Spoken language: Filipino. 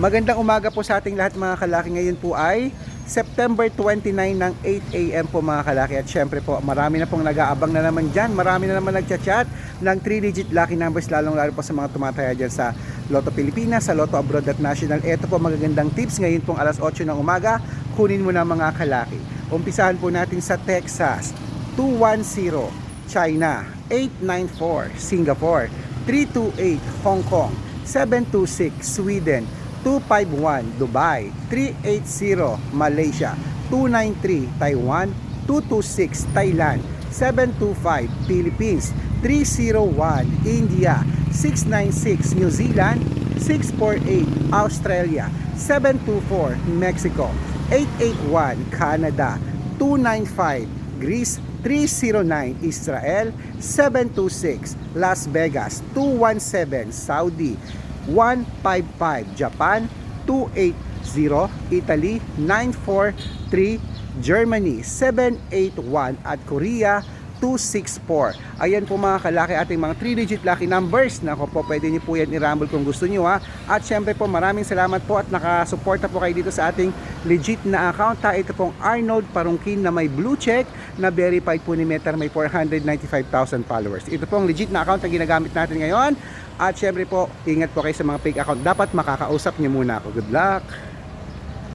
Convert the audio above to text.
Magandang umaga po sa ating lahat mga kalaki. Ngayon po ay September 29 ng 8 a.m. po mga kalaki. At syempre po, marami na pong nag-aabang na naman dyan. Marami na naman nagchat-chat ng 3-digit lucky numbers lalong lalo po sa mga tumataya dyan sa Lotto Pilipinas, sa Lotto Abroad at National. Ito po magagandang tips ngayon pong alas 8 ng umaga. Kunin mo na mga kalaki. Umpisahan po natin sa Texas. 210 China 894 Singapore 328 Hong Kong 726 Sweden 251 Dubai 380 Malaysia 293 Taiwan 226 Thailand 725 Philippines 301 India 696 New Zealand 648 Australia 724 Mexico 881 Canada 295 Greece 309 Israel 726 Las Vegas 217 Saudi 155 Japan 280 Italy 943 Germany 781 at Korea 264. Ayan po mga kalaki ating mga 3-digit lucky numbers. Nako po, pwede niyo po yan i-rumble kung gusto niyo ha. At syempre po, maraming salamat po at nakasuporta po kayo dito sa ating legit na account ha. Ito pong Arnold Parungkin na may blue check na verified po ni Meta may 495,000 followers. Ito pong legit na account na ginagamit natin ngayon. At syempre po, ingat po kayo sa mga fake account. Dapat makakausap niyo muna ako. Good luck!